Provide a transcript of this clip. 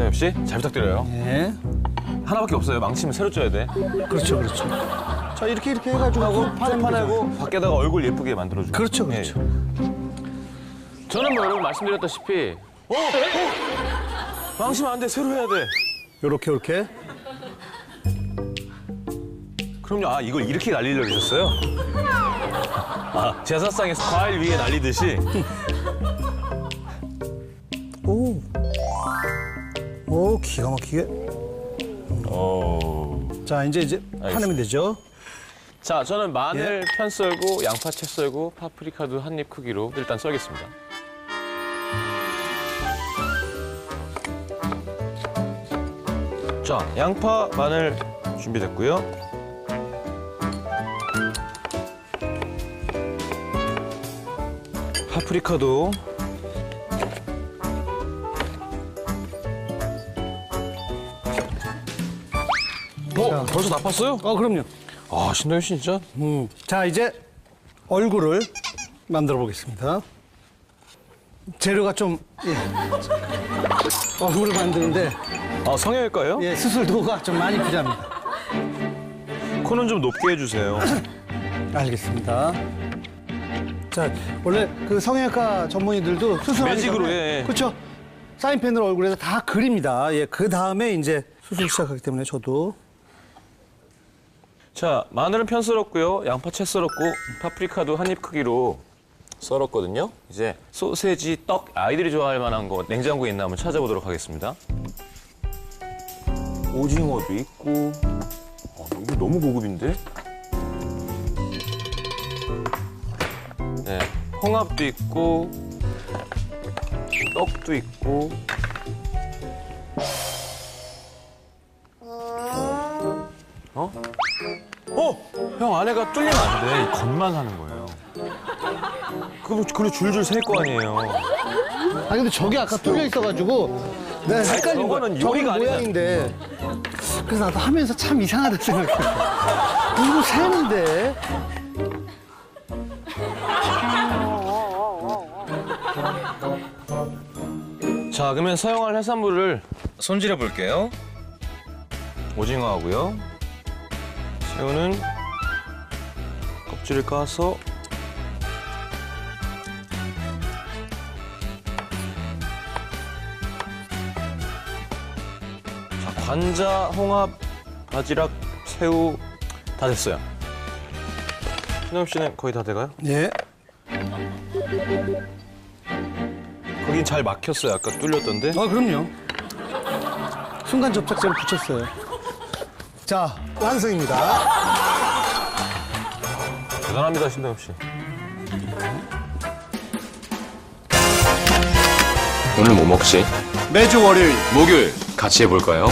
신하엽 씨, 잘 부탁드려요. 예. 하나밖에 없어요. 망치면 새로 쪄야 돼. 그렇죠, 그렇죠. 자, 이렇게 이렇게 해가지고 하고 판하고 밖에다가 얼굴 예쁘게 만들어줘. 그렇죠, 그렇죠. 저는 뭐 여러분 말씀드렸다시피 어, 망치면 안 돼. 새로 해야 돼. 요렇게, 요렇게. 그럼요. 아 이걸 이렇게 날리려고 하셨어요? 아 제사상에서 과일 위에 날리듯이. 오. 오, 기가 막히게. 오. 자, 이제 이제 파내면 되죠. 자 저는 마늘 편 썰고 양파 채 썰고 파프리카도 한 입 크기로 일단 썰겠습니다. 자 양파, 마늘 준비됐고요. 파프리카도 어? 벌써 나빴어요? 어, 그럼요. 아 신동엽 씨 진짜 음. 자, 이제 얼굴을 만들어 보겠습니다. 재료가 좀 예. 얼굴을 만드는데 아 성형외과예요? 예, 수술도가 좀 많이 필요합니다. 코는 좀 높게 해주세요. 알겠습니다. 자, 원래 그 성형외과 전문의들도 수술하기 매직으로 전에 해. 그렇죠. 사인펜으로 얼굴에서 다 그립니다. 예, 그 다음에 이제 수술 시작하기 때문에 저도 자 마늘은 편 썰었고요. 양파 채 썰었고 파프리카도 한 입 크기로 썰었거든요. 이제 소세지, 떡 아이들이 좋아할 만한 거 냉장고에 있나 한번 찾아보도록 하겠습니다. 오징어도 있고 어, 이거 너무 고급인데? 네, 홍합도 있고 떡도 있고 어? 어? 형 안에가 뚫리면 안 돼. 겉만 하는 거예요. 그럼 그리고 줄줄 셀 거 아니에요. 아 근데 저게 아까 뚫려 있어가지고 내가 헷갈린 거야. 저거는 저거는 요리가 아니잖아. 모양인데 그래서 나도 하면서 참 이상하다 생각했어. 이거 새는데 자, 그러면 사용할 해산물을 손질해 볼게요. 오징어하고요. 새우는 껍질을 까서 자, 관자, 홍합, 바지락, 새우 다 됐어요. 신영 씨는 거의 다 돼가요? 예. 거긴 잘 막혔어요. 아까 뚫렸던데. 아 그럼요. 순간 접착제를 붙였어요. 자 완성입니다. 대단합니다, 신동 씨. 오늘 뭐 먹지? 매주 월요일 목요일 같이 해볼까요?